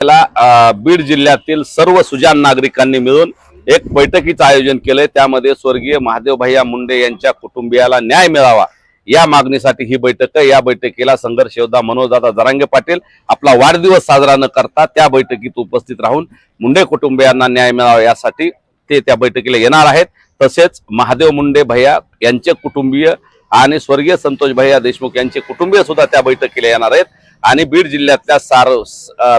त्याला बीड जिल्ह्यातील सर्व सुजान नागरिकांनी मिळून एक बैठकीचं आयोजन केलंय. त्यामध्ये स्वर्गीय महादेव भैया मुंडे यांच्या कुटुंबियाला न्याय मिळावा या मागणीसाठी ही बैठक आहे. या बैठकीला संघर्ष योद्धा मनोजदादा जरांगे पाटील आपला वाढदिवस साजरा न करता त्या बैठकीत उपस्थित राहून मुंडे कुटुंबियांना न्याय मिळावा यासाठी ते त्या बैठकीला येणार आहेत. तसेच महादेव मुंडे भैया यांचे कुटुंबीय आणि स्वर्गीय संतोष भैया देशमुख यांचे कुटुंबीय सुद्धा त्या बैठकीला येणार आहेत. आणि बीड जिल्ह्यातल्या सार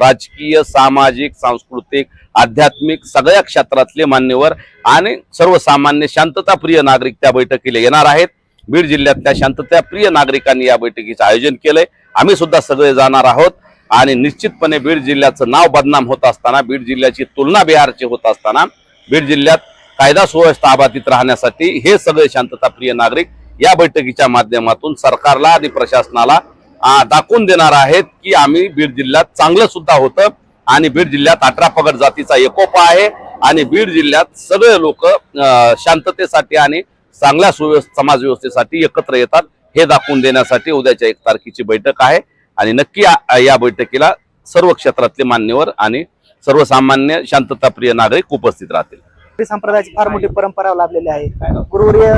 राजकीय सामाजिक सांस्कृतिक आध्यात्मिक सगळ्या क्षेत्रातले मान्यवर आणि सर्वसामान्य शांतताप्रिय नागरिक त्या बैठकीला येणार आहेत. बीड जिल्ह्यातल्या शांतताप्रिय नागरिकांनी या बैठकीचं आयोजन केलंय. आम्ही सुद्धा सगळे जाणार आहोत आणि निश्चितपणे बीड जिल्ह्याचं नाव बदनाम होत असताना बीड जिल्ह्याची तुलना बिहारची होत असताना बीड जिल्ह्यात कायदा सुव्यवस्था अबाधित राहण्यासाठी हे सगळे शांतताप्रिय नागरिक या बैठकीच्या माध्यमातून सरकारला आणि प्रशासनाला दाखवून देणार आहेत की आम्ही बीड जिल्ह्यात चांगलं सुद्धा होतं आणि बीड जिल्ह्यात अठरा पगड जातीचा एकोपा आहे आणि बीड जिल्ह्यात सगळे लोक शांततेसाठी आणि चांगल्या सुव्यवस्थ समाज व्यवस्थेसाठी एकत्र येतात. हे दाखवून देण्यासाठी उद्याच्या एक तारखेची बैठक आहे आणि नक्की या- बैठकीला सर्व क्षेत्रातले मान्यवर आणि सर्वसामान्य शांतताप्रिय नागरिक उपस्थित राहतील. संप्रदायाची फार मोठी परंपरा लाभलेली आहे. गुरुवर्य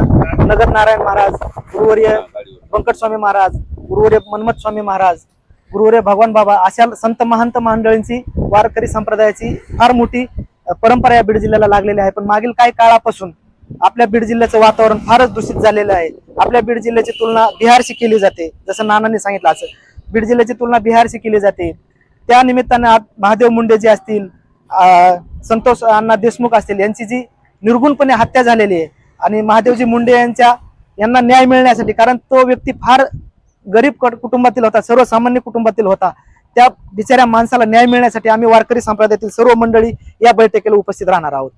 नगद नारायण महाराज गुरुवर्य व्यंकट स्वामी महाराज गुरुवरे मनमत स्वामी महाराज गुरुवरे भगवान बाबा अशा संत महंत मंडळींची वारकरी संप्रदायाची फार मोठी परंपरा या बीड जिल्ह्याला लागलेली आहे. पण मागील काही काळापासून आपल्या बीड जिल्ह्याचं वातावरण फारच दूषित झालेलं आहे. आपल्या बीड जिल्ह्याची तुलना बिहारशी केली जाते जसं नानांनी सांगितलं असं. बीड जिल्ह्याची तुलना बिहारशी केली जाते. त्या निमित्तानं महादेव मुंडे जे असतील संतोष अण्णा देशमुख असतील यांची जी निर्गुणपणे हत्या झालेली आहे आणि महादेवजी मुंडे यांच्या यांना न्याय मिळण्यासाठी कारण तो व्यक्ती फार गरीब कुटुंबातील होता सर्वसामान्य कुटुंबातील होता. त्या बिचाऱ्या माणसाला न्याय मिळण्यासाठी आम्ही वारकरी संप्रदायातील सर्व मंडळी या बैठकीला उपस्थित राहणार आहोत.